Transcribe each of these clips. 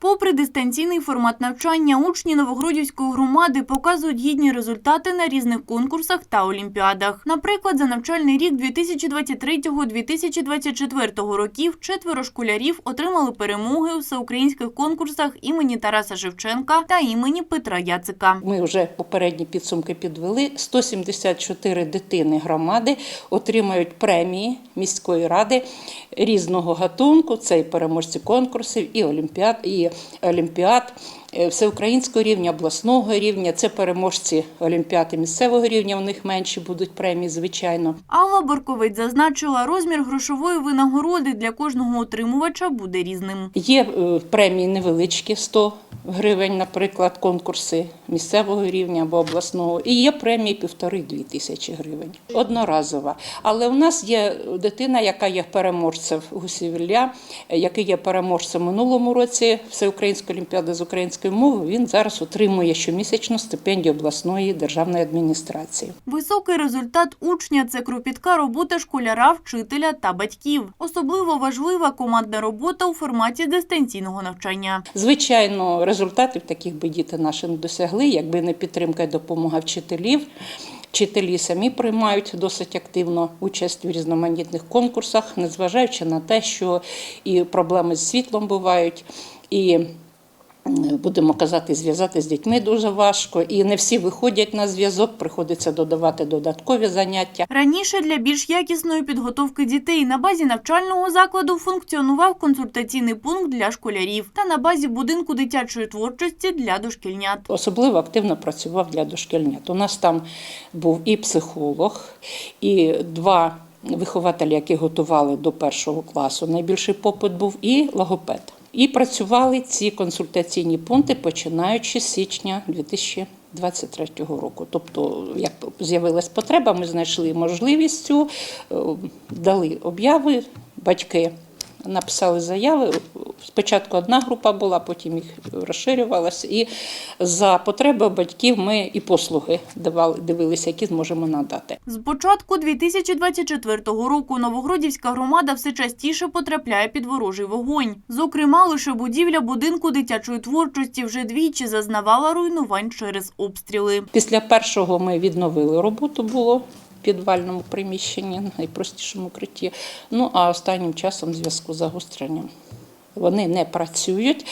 Попри дистанційний формат навчання, учні Новогродівської громади показують гідні результати на різних конкурсах та олімпіадах. Наприклад, за навчальний рік 2023-2024 років четверо школярів отримали перемоги у всеукраїнських конкурсах імені Тараса Шевченка та імені Петра Яцика. Ми вже попередні підсумки підвели. 174 дитини громади отримають премії міської ради різного гатунку. Це і переможці конкурсів, і олімпіад, і олімпіад всеукраїнського рівня, обласного рівня. Це переможці олімпіади місцевого рівня. У них менші будуть премії, звичайно. Алла Борковець зазначила, розмір грошової винагороди для кожного отримувача буде різним. Є е, премії невеличкі 100 гривень, наприклад, конкурси місцевого рівня або обласного. І є премії півтори-дві тисячі гривень. Одноразова. Але у нас є дитина, яка є переможцем Гусівілля, який є переможцем минулому році Всеукраїнської олімпіади з української мови. Він зараз отримує щомісячну стипендію обласної державної адміністрації. Високий результат учня – це кропітка робота школяра, вчителя та батьків. Особливо важлива командна робота у форматі дистанційного навчання. Звичайно, результатів таких би діти наші не досягли, якби не підтримка і допомога вчителів. Вчителі самі приймають досить активно участь в різноманітних конкурсах, незважаючи на те, що і проблеми з світлом бувають, і будемо казати, зв'язати з дітьми дуже важко. І не всі виходять на зв'язок, приходиться додавати додаткові заняття. Раніше для більш якісної підготовки дітей на базі навчального закладу функціонував консультаційний пункт для школярів та на базі будинку дитячої творчості для дошкільнят. Особливо активно працював для дошкільнят. У нас там був і психолог, і два вихователі, які готували до першого класу. Найбільший попит був і логопед. І працювали ці консультаційні пункти починаючи з січня 2023 року. Тобто, як з'явилась потреба, ми знайшли можливість е, дали обяви, батьки написали заяви. Спочатку одна група була, потім їх розширювалася. І за потреби батьків ми і послуги давали, дивилися, які зможемо надати. З початку 2024 року Новогродівська громада все частіше потрапляє під ворожий вогонь. Зокрема, лише будівля будинку дитячої творчості вже двічі зазнавала руйнувань через обстріли. Після першого ми відновили роботу було. в Підвальному приміщенні, найпростішому укритті. Ну а останнім часом в зв'язку з загостренням вони не працюють,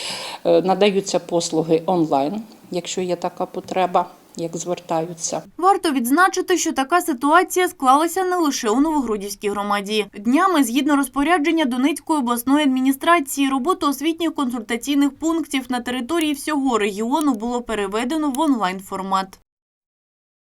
Е, надаються послуги онлайн, якщо є така потреба, як звертаються. Варто відзначити, що така ситуація склалася не лише у Новогродівській громаді. Днями, згідно розпорядження Донецької обласної адміністрації, роботу освітніх консультаційних пунктів на території всього регіону було переведено в онлайн формат.